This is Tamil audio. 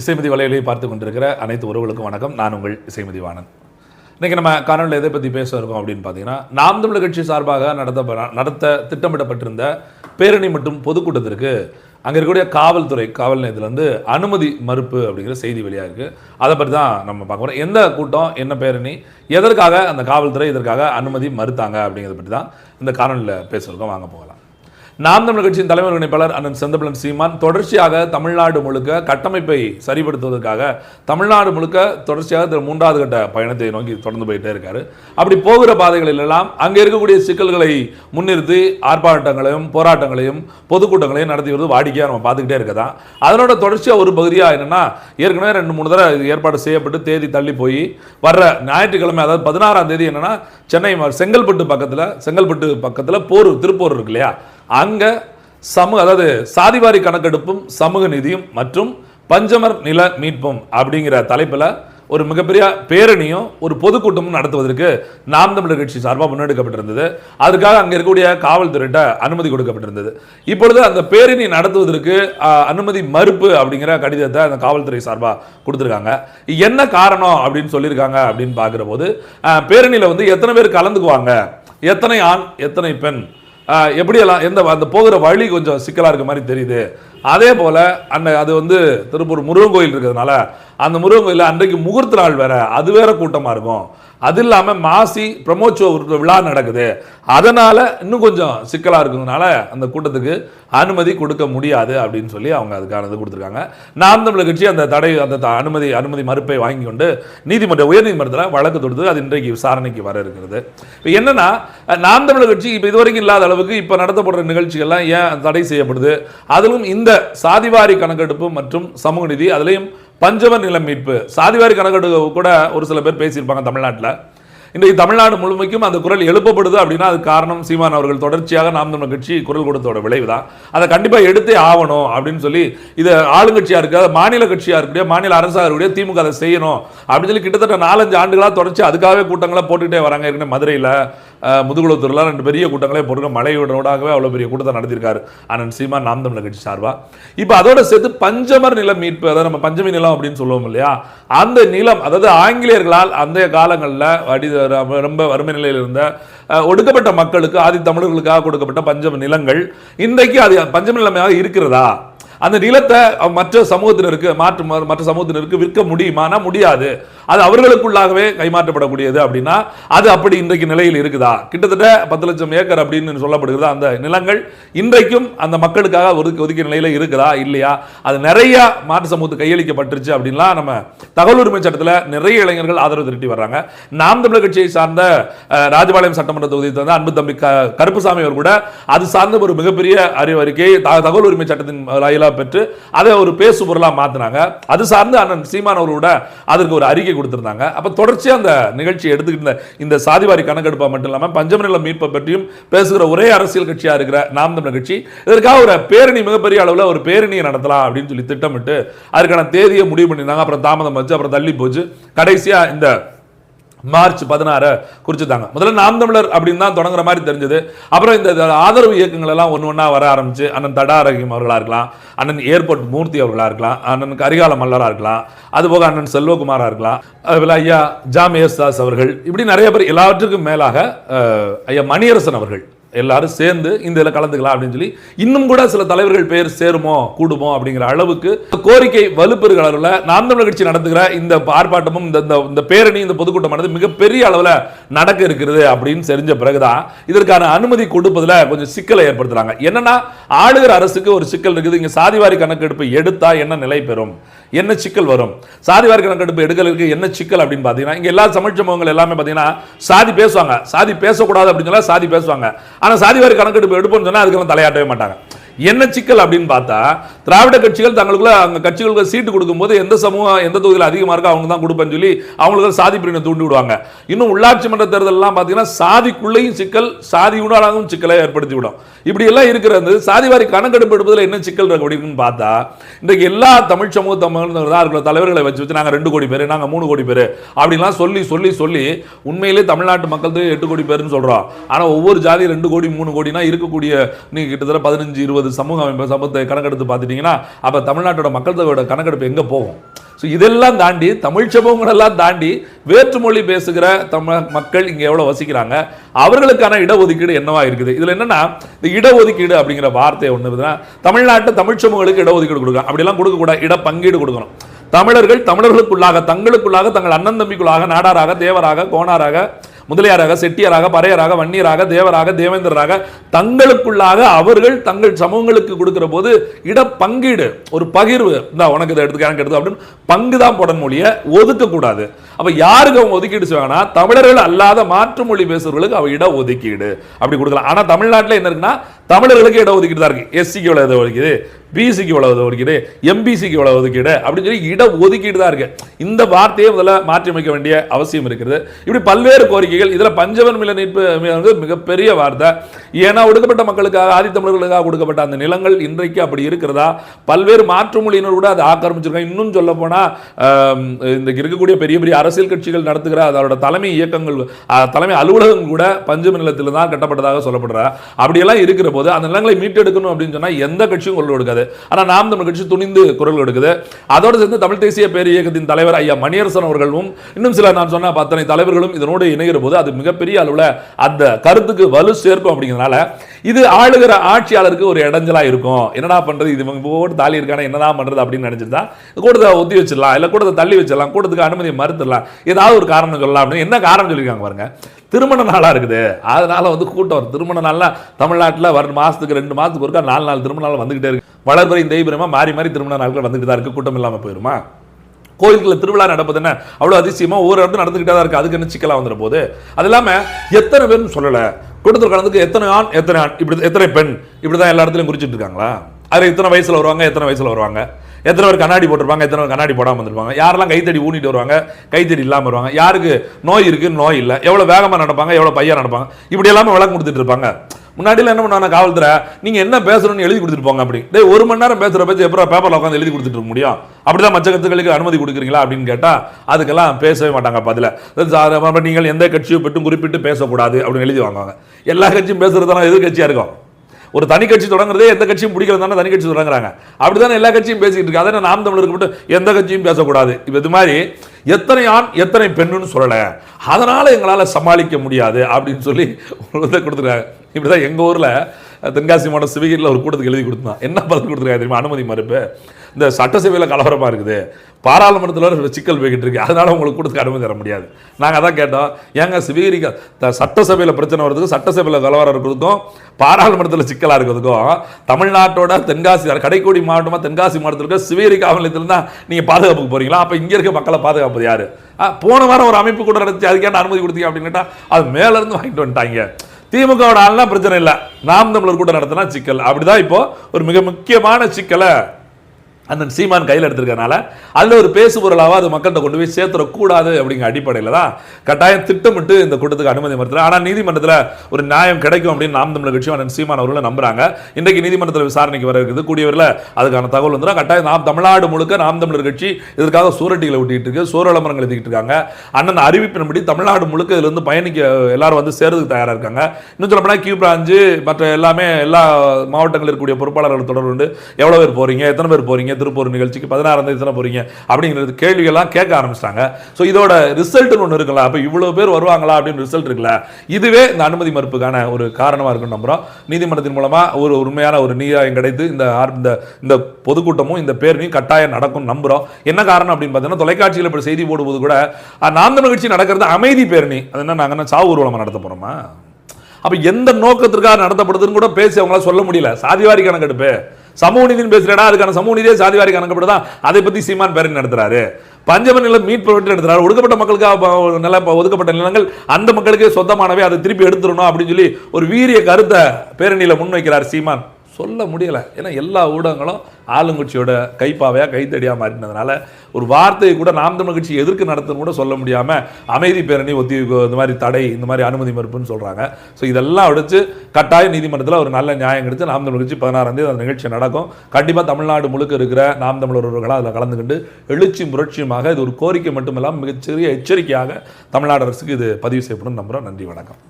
இசைமதி வலையிலேயே பார்த்து கொண்டிருக்கிற அனைத்து உறவுகளுக்கும் வணக்கம். நான் உங்கள் இசைமதி வாணன். இன்னைக்கு நம்ம காணொலியில் எதை பற்றி பேச இருக்கோம் அப்படின்னு பார்த்தீங்கன்னா நாம் தமிழ் கட்சி சார்பாக நடத்த நடத்த திட்டமிடப்பட்டிருந்த பேரணி மற்றும் பொதுக்கூட்டத்திற்கு அங்கே இருக்கக்கூடிய காவல்துறை காவல் நிலையத்திலேருந்து அனுமதி மறுப்பு அப்படிங்கிற செய்தி வெளியாக இருக்குது அதை பற்றி தான் நம்ம பார்க்க போகிறோம் எந்த கூட்டம் என்ன பேரணி எதற்காக அந்த காவல்துறை இதற்காக அனுமதி மறுத்தாங்க அப்படிங்கிறத பற்றி தான் இந்த காணொலியில் பேசுகிறோம் வாங்க போகலாம். நாம் தமிழ் கட்சியின் தலைவர் ஒருங்கிணைப்பாளர் அண்ணன் செந்தமிழன் சீமான் தொடர்ச்சியாக தமிழ்நாடு முழுக்க கட்டமைப்பை சரிப்படுத்துவதற்காக தமிழ்நாடு முழுக்க தொடர்ச்சியாக மூன்றாவது கட்ட பயணத்தை நோக்கி தொடர்ந்து போயிட்டே இருக்காரு. அப்படி போகிற பாதைகளில் எல்லாம் அங்கே இருக்கக்கூடிய சிக்கல்களை முன்னிறுத்தி ஆர்ப்பாட்டங்களையும் போராட்டங்களையும் பொதுக்கூட்டங்களையும் நடத்தி வருது வாடிக்கையாக நம்ம பார்த்துக்கிட்டே இருக்கதான் அதனோட தொடர்ச்சியாக ஒரு பகுதியாக என்னன்னா ஏற்கனவே ரெண்டு மூணு தடவை ஏற்பாடு செய்யப்பட்டு தேதி தள்ளி போய் வர்ற ஞாயிற்றுக்கிழமை அதாவது பதினாறாம் தேதி என்னன்னா சென்னை செங்கல்பட்டு பக்கத்தில் செங்கல்பட்டு பக்கத்தில் போர் திருப்பூர் இருக்கு இல்லையா? அங்கே சமூக அதாவது சாதிவாரி கணக்கெடுப்பும் சமூக நிதியும் மற்றும் பஞ்சமர் நில மீட்பும் அப்படிங்கிற தலைப்பில் ஒரு மிகப்பெரிய பேரணியும் ஒரு பொதுக்கூட்டமும் நடத்துவதற்கு நாம் தமிழர் கட்சி சார்பாக முன்னெடுக்கப்பட்டிருந்தது. அதுக்காக அங்கே இருக்கக்கூடிய காவல்துறையிட்ட அனுமதி கொடுக்கப்பட்டிருந்தது. இப்பொழுது அந்த பேரணி நடத்துவதற்கு அனுமதி மறுப்பு அப்படிங்கிற கடிதத்தை அந்த காவல்துறை சார்பாக கொடுத்துருக்காங்க. என்ன காரணம் அப்படின்னு சொல்லியிருக்காங்க அப்படின்னு பார்க்குற போது பேரணியில் வந்து எத்தனை பேர் கலந்துக்குவாங்க? எத்தனை ஆண் எத்தனை பெண்? எப்படியெல்லாம் எந்த அந்த போகிற வழி கொஞ்சம் சிக்கலாக இருக்க மாதிரி தெரியுது. அதே போல் அன்னை அது வந்து திருப்பூர் முருகன் கோயில் இருக்கிறதுனால அந்த முருகன் கோயிலில் அன்றைக்கு முகூர்த்த நாள் வேற அது வேற கூட்டமாக இருக்கும். அது இல்லாமல் மாசி பிரமோற்சவ விழா நடக்குது. அதனால் இன்னும் கொஞ்சம் சிக்கலாக இருக்கிறதுனால அந்த கூட்டத்துக்கு அனுமதி கொடுக்க முடியாது அப்படின்னு சொல்லி அவங்க அதுக்கான இது கொடுத்துருக்காங்க. நாம் தமிழர் கட்சி அந்த தடை அந்த த- அனுமதி அனுமதி மறுப்பை வாங்கி கொண்டு நீதிமன்ற உயர்நீதிமன்றத்தில் வழக்கு தொடுத்து அது இன்றைக்கு விசாரணைக்கு வர இருக்கிறது. இப்போ என்னென்னா நாம் தமிழர் கட்சி இப்போ இதுவரைக்கும் இல்லாத அளவுக்கு இப்போ நடத்தப்படுற நிகழ்ச்சிகள்லாம் ஏன் தடை செய்யப்படுது? அதிலும் இந்த சாதிவாரி கணக்கெடுப்பு மற்றும் சமூக நிதி அதுலேயும் பஞ்சம நிலம் மீட்பு. சாதிவாரி கணக்கெடுப்பு கூட ஒரு சில பேர் பேசியிருப்பாங்க தமிழ்நாட்டில். இன்றைக்கு தமிழ்நாடு முழுமைக்கும் அந்த குரல் எழுப்பப்படுது அப்படின்னா அது காரணம் சீமான் அவர்கள். தொடர்ச்சியாக நாம் தமிழ் கட்சி குரல் கொடுத்தோட விளைவு தான் அதை கண்டிப்பாக எடுத்தே ஆகணும் அப்படின்னு சொல்லி இது ஆளுங்கட்சியாக இருக்க மாநில கட்சியாக இருக்கக்கூடிய மாநில அரசாக இருக்கக்கூடிய திமுக அதை செய்யணும் அப்படின்னு சொல்லி கிட்டத்தட்ட நாலஞ்சு ஆண்டுகளாக தொடர்ச்சி அதுக்காகவே கூட்டங்களாக போட்டுக்கிட்டே வராங்க. ஏற்கனவே மதுரையில் முதுகுளத்தூர்லாம் ரெண்டு பெரிய கூட்டங்களே போட்டுருக்க மலையோடாகவே அவ்வளோ பெரிய கூட்டத்தை நடத்தியிருக்காரு அண்ணன் சீமா நாம் தமிழர் கட்சி சார்பாக இப்போ அதோட சேர்த்து பஞ்சமர் நிலம் மீட்பு அதாவது நம்ம பஞ்சமி நிலம் அப்படின்னு சொல்லுவோம் இல்லையா அந்த நிலம் அதாவது ஆங்கிலேயர்களால் அந்த காலங்களில் வடி ரொம்ப- ரொம்ப வறுமை நிலையில் இருந்த ஒடுக்கப்பட்ட மக்களுக்கு ஆதி தமிழர்களுக்காக கொடுக்கப்பட்ட பஞ்சம நிலங்கள் இன்றைக்கு அது பஞ்சம நிலமையாக இருக்கிறதா? அந்த நிலத்தை மற்ற சமூகத்தினருக்கு மாற்று மற்ற சமூகத்தினருக்கு விற்க முடியுமானா முடியாது. அது அவர்களுக்குள்ளாகவே கைமாற்றப்படக்கூடியது அப்படின்னா அது அப்படி இன்றைக்கு நிலையில் இருக்குதா? கிட்டத்தட்ட பத்து லட்சம் ஏக்கர் அப்படின்னு சொல்லப்படுகிறது அந்த நிலங்கள்? இன்றைக்கும் அந்த மக்களுக்காக ஒதுக்கி ஒதுக்கிய நிலையில் இருக்குதா? இல்லையா? அது நிறைய மாற்று சமூகத்துக்கு கையளிக்கப்பட்டுருச்சு அப்படின்லாம் நம்ம தகவல் உரிமை சட்டத்தில் நிறைய இளைஞர்கள் ஆதரவு திரட்டி வர்றாங்க. நாம் தமிழர் கட்சியை சார்ந்த ராஜபாளையம் சட்டமன்ற தொகுதியை தந்த அன்பு தம்பி கருப்புசாமி அவர் கூட அது சார்ந்த ஒரு மிகப்பெரிய அறிவறிக்கை த- தகவல் உரிமை சட்டத்தின் வாயிலாக பெற்று அதை ஒரு பேசு பொருளாக மாற்றினாங்க அது சார்ந்து அண்ணன் சீமான் அவர்களோட அதற்கு ஒரு அறிக்கை கொடுத்திருந்தாங்க. அப்போ தொடர்ச்சியாக அந்த நிகழ்ச்சியை எடுத்துக்கிட்டு இருந்த இந்த சாதிவாரி கணக்கெடுப்பாக மட்டும் இல்லாமல் பஞ்சமநில மீட்பை பற்றியும் பேசுகிற ஒரே அரசியல் கட்சியாக இருக்கிற நாம் தமிழர் கட்சி இதற்காக ஒரு பேரணி மிகப்பெரிய அளவில் ஒரு பேரணியை நடத்தலாம் அப்படின்னு சொல்லி திட்டமிட்டு அதுக்கான தேதியை முடிவு பண்ணியிருந்தாங்க. அப்புறம் தாமதம் வச்சு அப்புறம் தள்ளி போச்சு. கடைசியாக இந்த மார்ச் பதினாறை குறிச்சுட்டாங்க. முதல்ல நாம் தமிழர் அப்படின்னு தான் தொடங்குற மாதிரி தெரிஞ்சது. அப்புறம் இந்த ஆதரவு இயக்கங்கள் எல்லாம் ஒன்று ஒன்றா வர ஆரம்பிச்சு அண்ணன் தடாரகிம் அவர்களாக இருக்கலாம் அண்ணன் ஏர்போர்ட் மூர்த்தி அவர்களாக இருக்கலாம் அண்ணன் கரிகால மல்லராக இருக்கலாம் அதுபோக அண்ணன் செல்வகுமாராக இருக்கலாம் அதுபோல் ஐயா ஜாம் தாஸ் அவர்கள் இப்படி நிறைய பேர் எல்லாவற்றுக்கும் மேலாக ஐயா மணியரசன் அவர்கள் எல்லாரும் சேர்ந்து இந்த இதில் கலந்துக்கலாம் அப்படின்னு சொல்லி இன்னும் கூட சில தலைவர்கள் பேர் சேருமோ கூடுமோ அப்படிங்கிற அளவுக்கு கோரிக்கை வலுப்பெறுகிற அளவில் நாம் தமிழர் கட்சி நடத்துகிற இந்த ஆர்ப்பாட்டமும் இந்த இந்த- பேரணி இந்த பொதுக்கூட்டமானது மிகப்பெரிய அளவில் நடக்க இருக்கிறது அப்படின்னு தெரிஞ்ச பிறகுதான் இதற்கான அனுமதி கொடுப்பதில் கொஞ்சம் சிக்கலை ஏற்படுத்துறாங்க. என்னன்னா ஆளுகிற அரசுக்கு ஒரு சிக்கல் இருக்குது. இங்க சாதிவாரி கணக்கெடுப்பு எடுத்தா என்ன நிலை பெறும்? என்ன சிக்கல் வரும்? சாதிவாரி கணக்கெடுப்பு எடுக்கிறதுக்கு என்ன சிக்கல் அப்படின்னு பார்த்தீங்கன்னா இங்க எல்லா தமிழ் சமூகங்கள் எல்லாமே பார்த்தீங்கன்னா சாதி பேசுவாங்க. சாதி பேசக்கூடாது அப்படின்னு சொன்னா சாதி பேசுவாங்க. ஆனா சாதிவாரி கணக்கெடுப்பு எடுப்போம்னு சொன்னா அதுக்கெல்லாம் தலையாட்டவே மாட்டாங்க. என்ன சிக்கல் அப்படின்னு பார்த்தா திராவிட கட்சிகள் தங்களுக்குள்ள அங்க கட்சிகளுக்கு சீட்டு கொடுக்கும்போது எந்த சமூகம் எந்த தொகுதியில் அதிகமாக இருக்கோ அவங்க தான் கொடுப்பேன்னு சொல்லி அவங்களுக்கு சாதி பிரிவினை தூண்டி விடுவாங்க. இன்னும் உள்ளாட்சி மன்ற தேர்தலெல்லாம் பார்த்தீங்கன்னா சாதிக்குள்ளேயும் சிக்கல் சாதி உணராகவும் சிக்கலை ஏற்படுத்தி விடும். இப்படி எல்லாம் இருக்கிறது சாதிவாரி கணக்கெடுப்பு எடுப்பதில் என்ன சிக்கல் இருக்கு அப்படின்னு பார்த்தா இன்றைக்கு எல்லா தமிழ் சமூக தமிழ் தான் இருக்கிற தலைவர்களை வச்சு வச்சு நாங்கள் ரெண்டு கோடி பேர் நாங்கள் மூணு கோடி பேர் அப்படிலாம் சொல்லி சொல்லி சொல்லி உண்மையிலே தமிழ்நாட்டு மக்கள் எட்டு கோடி பேர்னு சொல்கிறோம் ஆனால் ஒவ்வொரு ஜாதி ரெண்டு கோடி மூணு கோடினா இருக்கக்கூடிய நீங்கள் கிட்டத்தட்ட பதினஞ்சு இருபது அல்லது சமூக அமைப்பு சமூகத்தை கணக்கெடுத்து பார்த்துட்டீங்கன்னா அப்போ தமிழ்நாட்டோட மக்கள் தொகையோட கணக்கெடுப்பு எங்கே போகும்? ஸோ இதெல்லாம் தாண்டி தமிழ் சமூகங்களெல்லாம் தாண்டி வேற்றுமொழி பேசுகிற தமிழ் மக்கள் இங்கே எவ்வளோ வசிக்கிறாங்க? அவர்களுக்கான இடஒதுக்கீடு என்னவா இருக்குது? இதில் என்னன்னா இந்த இடஒதுக்கீடு அப்படிங்கிற வார்த்தை ஒன்று இருக்குதுன்னா தமிழ்நாட்டு தமிழ் சமூகங்களுக்கு இடஒதுக்கீடு கொடுக்கலாம் அப்படிலாம் கொடுக்கக்கூடாது இட பங்கீடு கொடுக்கணும். தமிழர்கள் தமிழர்களுக்குள்ளாக தங்களுக்குள்ளாக தங்கள் அண்ணன் தம்பிக்குள்ளாக நாடாராக தேவராக கோணாராக முதலியாராக செட்டியாராக பறையராக வன்னியராக தேவராக தேவேந்திரராக தங்களுக்குள்ளாக அவர்கள் தங்கள் சமூகங்களுக்கு கொடுக்கிற போது இட பங்கீடு ஒரு பகிர்வு. இந்த உனக்கு இதை எடுத்து எனக்கு எடுத்து அப்படின்னு பங்கு தான் போட மொழிய ஒதுக்கக்கூடாது. அப்போ யாருக்கு அவங்க ஒதுக்கீடு செய்வாங்கன்னா தமிழர்கள் அல்லாத மாற்று மொழி பேசுறவர்களுக்கு அவ இட ஒதுக்கீடு. அப்படி கொடுக்கலாம். ஆனா தமிழ்நாட்டில் என்ன இருக்குன்னா தமிழர்களுக்கு இடஒதுக்கீடு தான் இருக்கு. எஸ்சிக்கு இவ்வளவு இட ஒதுக்கீடு பிசிக்கு இவ்வளவு ஒதுக்கீடு எம்பிசிக்கு இவ்வளவு ஒதுக்கீடு அப்படின்னு சொல்லி இட ஒதுக்கீடு தான் இருக்கு. இந்த வார்த்தையை முதல்ல மாற்றி அமைக்க வேண்டிய அவசியம் இருக்கிறது. இப்படி பல்வேறு கோரிக்கைகள் இதில் பஞ்சவன் மில மீட்பு வந்து மிகப்பெரிய வார்த்தை. ஏன்னா ஒடுக்கப்பட்ட மக்களுக்காக ஆதித்தமிழர்களுக்காக கொடுக்கப்பட்ட அந்த நிலங்கள் இன்றைக்கு அப்படி இருக்கிறதா? பல்வேறு மாற்று மொழியினர் கூட அதை ஆக்கிரமிச்சிருக்காங்க. இன்னும் சொல்ல போனால் இந்த இருக்கக்கூடிய பெரிய பெரிய அரசியல் கட்சிகள் நடத்துகிற அதோட தலைமை இயக்கங்கள் தலைமை அலுவலகம் கூட பஞ்சம நிலத்தில் தான் கட்டப்பட்டதாக சொல்லப்படுற. அப்படியெல்லாம் இருக்கிற போது அந்த நிலங்களை மீட்டெடுக்கணும் அப்படின்னு சொன்னா எந்த கட்சியும் குரல் கொடுக்காது. ஆனால் நாம் தமிழ் கட்சி துணிந்து குரல் எடுக்குது அதோடு சேர்ந்து தமிழ் தேசிய பேர் இயக்கத்தின் தலைவர் ஐயா மணியரசன் அவர்களும் இன்னும் சில நான் சொன்ன அத்தனை தலைவர்களும் இதனோடு இணைகிற போது அது மிகப்பெரிய அளவில் அந்த கருத்துக்கு வலு சேர்க்கும் அப்படிங்கிறதுனால இது ஆளுகிற ஆட்சியாளருக்கு ஒரு இடைஞ்சலா இருக்கும். என்னடா பண்றது? இது இவங்க போட்டு தாலி இருக்கானே என்னதான் பண்றது அப்படின்னு நினைச்சிருந்தா கூட்டத்தை ஒத்தி வச்சிடலாம் இல்லை கூட்டத்தை தள்ளி வச்சிடலாம் கூட்டத்துக்கு அனுமதியை மறுத்துடலாம். ஏதாவது ஒரு காரணம் சொல்லலாம் அப்படின்னு. என்ன காரணம் சொல்லியிருக்காங்க பாருங்க. திருமண நாளாக இருக்குது. அதனால் வந்து கூட்டம் வரும் திருமண நாள்ல தமிழ்நாட்டில் வர மாதத்துக்கு ரெண்டு மாதத்துக்கு ஒருக்கா நாலு நாள் திருமண நாள் வந்துக்கிட்டே இருக்கு. வளர்பிறை தெய்வீரமாக மாறி மாறி திருமண நாட்கள் வந்துக்கிட்டு தான் இருக்குது கூட்டம் இல்லாமல் போயிருமா? கோயில்களில் திருவிழா நடப்பது என்ன? அவ்வளோ அதிசயமாக ஒவ்வொரு இடத்துல நடந்துக்கிட்டே தான் இருக்குது அதுக்கு என்ன சிக்கலாக வந்துடும் போது? அது இல்லாமல் எத்தனை பேர்னு சொல்லலை. கூட்டத்தில் கலந்துக்கு எத்தனை ஆண் எத்தனை ஆண் இப்படி எத்தனை பெண் இப்படி தான் எல்லா இடத்துலையும் குறிச்சிட்டு இருக்காங்களா? அதில் இத்தனை வயசில் வருவாங்க எத்தனை வயசில் வருவாங்க? எத்தனை பேர் கண்ணாடி போட்டிருப்பாங்க எத்தனை பேர் கண்ணாடி போடாமல் வந்திருப்பாங்க யாரெல்லாம் கைத்தடி ஊனிட்டு வருவாங்க கைத்தடி இல்லாமல் வருவாங்க? யாருக்கு நோய் இருக்குது நோய் இல்லை. எவ்வளோ வேகமாக நடப்பாங்க எவ்வளோ பையன் நடப்பாங்க? இப்படி எல்லாமே விளக்கம் கொடுத்துட்டு இருப்பாங்க. முன்னாடிலாம் என்ன பண்ணுவாங்க காவல்துறை நீங்கள் என்ன பேசணும்னு எழுதி கொடுத்துட்டு போங்க அப்படி. டே ஒரு மணி நேரம் பேசுகிற பேச்சு எப்போ பேப்பரில் உட்காந்து எழுதி கொடுத்துட்டு இருக்க முடியும்? அப்படிதான் மற்ற கட்சிகளுக்கு அனுமதி கொடுக்குறீங்களா? அப்படின்னு கேட்டால் அதுக்கெல்லாம் பேசவே மாட்டாங்க பதில. அப்புறம் நீங்கள் எந்த கட்சியை பெற்றும் குறிப்பிட்டு பேசக்கூடாது அப்படின்னு எழுதி வாங்குவாங்க. எல்லா கட்சியும் பேசுகிறதுனால எதிர்கட்சியாக இருக்கும். ஒரு தனி கட்சி தொடங்குறதே எந்த கட்சியும் பிடிக்கிறது தானே தனி கட்சி தொடங்குறாங்க. அப்படிதானே எல்லா கட்சியும் பேசிட்டு இருக்கு. அதை நாம் தமிழருக்கு மட்டும் எந்த கட்சியும் பேசக்கூடாது. இப்போ இது மாதிரி எத்தனை ஆண் எத்தனை பெண்ணுன்னு சொல்லலை. அதனால எங்களால சமாளிக்க முடியாது அப்படின்னு சொல்லி ஒரு கொடுத்துருக்காங்க இப்படிதான் எங்க ஊர்ல தென்காசி மாவட்டம் சிவகிரியில் ஒரு கூட்டத்துக்கு எழுதி கொடுத்தான் என்ன பதில் கொடுத்துருக்காங்க தெரியுமா? அனுமதி மறுப்பு. இந்த சட்டசபையில் கலவரமாக இருக்குது. பாராளுமன்றத்தில் ஒரு சிக்கல் போய்கிட்டு இருக்கு. அதனால உங்களுக்கு கூட்டத்துக்கு அனுமதி தர முடியாது. நாங்கள் அதான் கேட்டோம். ஏங்க சிவகிரிக்கு த- சட்டசபையில் பிரச்சனை வர்றதுக்கும் சட்டசபையில் கலவரம் இருக்கிறதுக்கும் பாராளுமன்றத்தில் சிக்கலாக இருக்கிறதுக்கும் தமிழ்நாட்டோட தென்காசி கடைக்கோடி மாவட்டமாக தென்காசி மாவட்டத்தில் இருக்க சிவகிரி காவல் நிலையத்தில் தான் நீங்கள் பாதுகாப்புக்கு போகிறீங்களா அப்போ இங்கே இருக்க மக்களை பாதுகாப்பது யார்? போன வாரம் ஒரு அமைப்பு கூட நடந்துச்சு அதுக்கேட்ட அனுமதி கொடுத்தீங்க அப்படின்னு கேட்டால் அது மேலேருந்து வாங்கிட்டு வந்துட்டாங்க. திமுகவோட ஆள்லாம் பிரச்சனை இல்லை. நாம் தமிழர் கூட நடத்தினா சிக்கல். அப்படிதான் இப்போ ஒரு மிக முக்கியமான சிக்கலை அண்ணன் சீமான் கையில் எடுத்திருக்கனால அதில் ஒரு பேசு பொருளாக அது மக்கள்கிட்ட கொண்டு போய் சேர்த்துடக்கூடாது அப்படிங்கிற அடிப்படையில் தான் கட்டாயம் திட்டமிட்டு இந்த கூட்டத்துக்கு அனுமதி மறுத்தல ஆனால் நீதிமன்றத்தில் ஒரு நியாயம் கிடைக்கும் அப்படின்னு நாம் தமிழர் கட்சியும் அண்ணன் சீமான் அவர்களும் நம்புறாங்க. இன்றைக்கு நீதிமன்றத்தில் விசாரணைக்கு வர இருக்குது. கூடியவரில் அதுக்கான தகவல் வந்துடும் கட்டாயம் நாம் தமிழ்நாடு முழுக்க நாம் தமிழர் கட்சி இதற்காக சூரட்டிகளை ஒட்டிட்டு இருக்கு. சூர விளம்பரங்கள் எழுதிக்கிட்டு இருக்காங்க. அண்ணன் அறிவிப்பின்படி தமிழ்நாடு முழுக்க இதுலருந்து பயணிக்க எல்லாரும் வந்து சேர்றதுக்கு தயாராக இருக்காங்க. இன்னும் சொல்லப்போனால் கியூ பிராஞ்சு மற்ற எல்லாமே எல்லா மாவட்டங்களில் இருக்கக்கூடிய பொறுப்பாளர்கள் தொடர்பு உண்டு எவ்வளோ பேர் போகிறீங்க எத்தனை பேர் போகிறீங்க திருப்பூர் நிகழ்ச்சிக்கு பதினாறாம் தேதி தானே போறீங்க? அப்படிங்கிறது கேள்விகள்லாம் கேட்க ஆரம்பிச்சிட்டாங்க. ஸோ இதோட ரிசல்ட்னு ஒன்று இருக்குல்ல? அப்போ இவ்வளோ பேர் வருவாங்களா அப்படின்னு ரிசல்ட் இருக்குல்ல? இதுவே இந்த அனுமதி மறுப்புக்கான ஒரு காரணமாக இருக்குன்னு நம்புறோம். நீதிமன்றத்தின் மூலமா ஒரு உண்மையான ஒரு நீராயம் கிடைத்து இந்த இந்த இந்த பொதுக்கூட்டமும் இந்த பேரணியும் கட்டாயம் நடக்கும் நம்புறோம். என்ன காரணம் அப்படின்னு பார்த்தீங்கன்னா தொலைக்காட்சியில் இப்போ செய்தி போடும்போது கூட நாந்த நிகழ்ச்சி நடக்கிறது அமைதி பேரணி. அது என்ன நாங்கள் என்ன சாவு ஊர்வலமாக நடத்த போறோமா? அப்ப எந்த நோக்கத்திற்காக நடத்தப்படுதுன்னு கூட பேசி அவங்களால சொல்ல முடியல. சாதிவாரி கணக்கெடுப்பு. சமூக நீதினு பேசுறடா அதுக்கான சமூக நீதியே சாதிவாரி கணக்கெடுப்பு தான் அதை பத்தி சீமான் பேரணி நடத்துறாரு. பஞ்சம நிலம் மீட்பு எடுத்துறாரு ஒடுக்கப்பட்ட மக்களுக்காக நில ஒதுக்கப்பட்ட நிலங்கள் அந்த மக்களுக்கே சொந்தமானவே. அதை திருப்பி எடுத்துடணும் அப்படின்னு சொல்லி ஒரு வீரிய கருத்தை பேரணியில முன்வைக்கிறார் சீமான். சொல்ல முடியலை. ஏன்னா எல்லா ஊடகங்களும் ஆளுங்கட்சியோட கைப்பாவையாக கைத்தடியாக மாறினதுனால ஒரு வார்த்தையை கூட நாம் தமிழ் கட்சி எதிர்க்கு நடத்துன்னு கூட சொல்ல முடியாமல் அமைதி பேரணி ஒத்தி இந்த மாதிரி தடை இந்த மாதிரி அனுமதி மறுப்புன்னு சொல்கிறாங்க ஸோ இதெல்லாம் அடித்து கட்டாய நீதிமன்றத்தில் ஒரு நல்ல நியாயம் கிடைச்சு நாம் தமிழ் கட்சி பதினாறாம் தேதி அந்த நிகழ்ச்சி நடக்கும். கண்டிப்பாக தமிழ்நாடு முழுக்க இருக்கிற நாம் தமிழர்களாக அதில் கலந்துக்கிட்டு எழுச்சி புரட்சியுமாக இது ஒரு கோரிக்கை மட்டுமில்லாமல் மிகச்சிறிய எச்சரிக்கையாக தமிழ்நாடு அரசுக்கு இது பதிவு செய்யப்படும். நம்புறோம். நன்றி வணக்கம்.